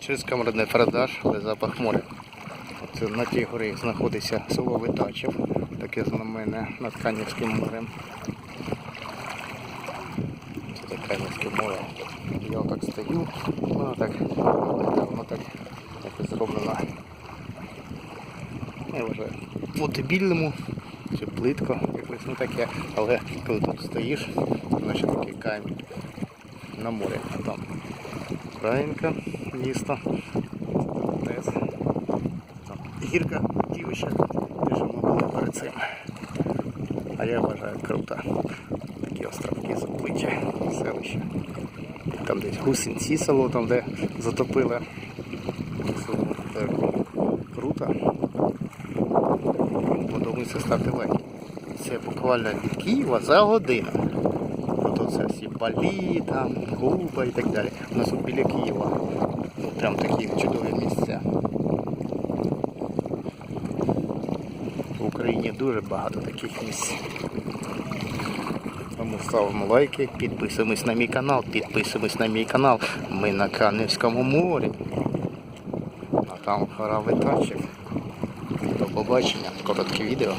Через камерний фрадаж, але запах моря. Це на тій горі знаходиться село Витачів, таке знамене над Канівським морем. Це Канівське море. Я отак стою, воно так, воно так якось зроблено. Я вважаю, мотибільному чи плитко, якось не таке, але коли тут стоїш, наче такий камінь на морі, а там Українка, місто, Дес. Там гірка де ж ми перед цим. А я вважаю круто. Такі островки заплиття, селище. Там десь гусинці село, там де затопили. Круто. Подобається, ставте лайки. Це буквально від Києва за годину. Ото це всі Балі, там, Куба і так далі. У нас біля Києва. Ну, прям такі чудові місця. В Україні дуже багато таких місць. Тому ставимо лайки, підписуємось на мій канал, підписуємось на мій канал. Ми на Канівському морі. А там гора Витачик. До побачення, коротке відео.